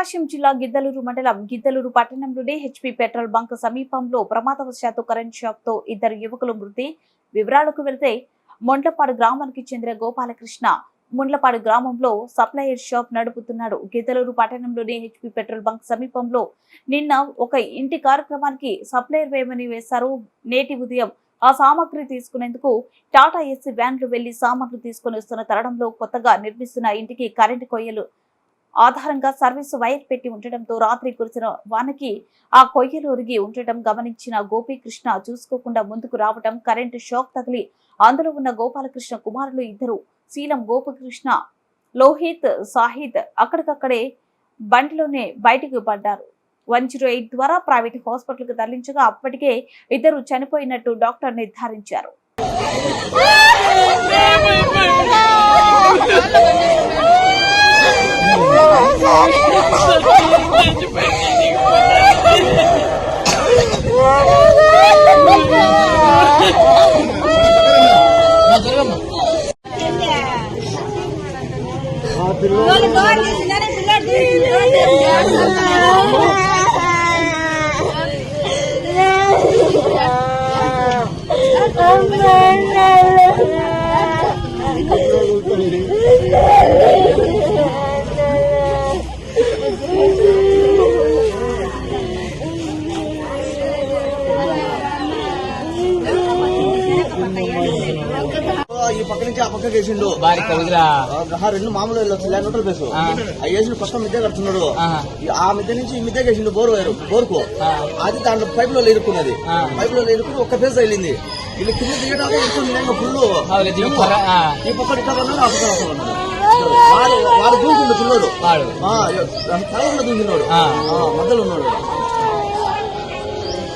ప్రకాశం జిల్లా గిద్దలూరు మండలం గిద్దలూరు పట్టణంలోని హెచ్పీ పెట్రోల్ బంక్ సమీపంలో ప్రమాదవశాత్తు కరెంట్ షాక్తో ఇద్దరు యువకులు మృతి. వివరాలకు వెళితే మొండ్లపాడు గ్రామానికి చెందిన గోపాలకృష్ణ ముండ్లపాడు గ్రామంలో సప్లయర్ షాప్ నడుపుతున్నాడు. గిద్దలూరు పట్టణంలోని హెచ్పీ పెట్రోల్ బంక్ సమీపంలో నిన్న ఒక ఇంటి కార్యక్రమానికి సప్లయర్ వేయమని వేశారు. నేటి ఉదయం ఆ సామాగ్రి తీసుకునేందుకు టాటా ఏసీ వ్యాన్లు వెళ్ళి సామాగ్రి తీసుకుని వస్తున్న తరుణంలో కొత్తగా నిర్మిస్తున్న ఇంటికి కరెంటు కొయ్యలు ఆధారంగా సర్వీసు వైర్ పెట్టి ఉండటంతో రాత్రి కురిసిన వానకి ఆ కొయ్యలు ఒరిగి ఉండటం గమనించిన గోపీకృష్ణ చూసుకోకుండా ముందుకు రావటం కరెంటు షాక్ తగిలి అందులో ఉన్న గోపాలకృష్ణ కుమారులు ఇద్దరు శీలం గోపకృష్ణ లోహిత్ సాహిద్ అక్కడికక్కడే బండిలోనే బయటికి పడ్డారు వన్ జీరో ఎయిట్ ద్వారా ప్రైవేట్ హాస్పిటల్కి తరలించగా అప్పటికే ఇద్దరు చనిపోయినట్టు డాక్టర్ నిర్ధారించారు గోల్ గోల్ పక్క నుంచి ఆ పక్కకి వేసిండు రెండు మామూలు వెళ్ళొచ్చు ల్యాండ్ బేసు ఆ. ఆ వేసిన కొత్త మిద్దె కడుతున్నాడు. ఆ. మిద్దె నుంచి ఈ మిద్దె వేసిండు బోర్ వైరు బోర్కు. అది దాంట్లో పైప్లో ఇరుక్కున్నది ఆ. పైప్లో ఇరుక్కుని ఒక్క ఫేస్ వెళ్ళింది వీళ్ళు కింద దిగడానికి ఫుల్. ఈ పక్క ఇట్లా పన్నాడు ఆ పక్క వాడు వాడు దూకిండు పిల్లోడు తల కూడా దూకినాడు. మధ్యలో ఉన్నాడు.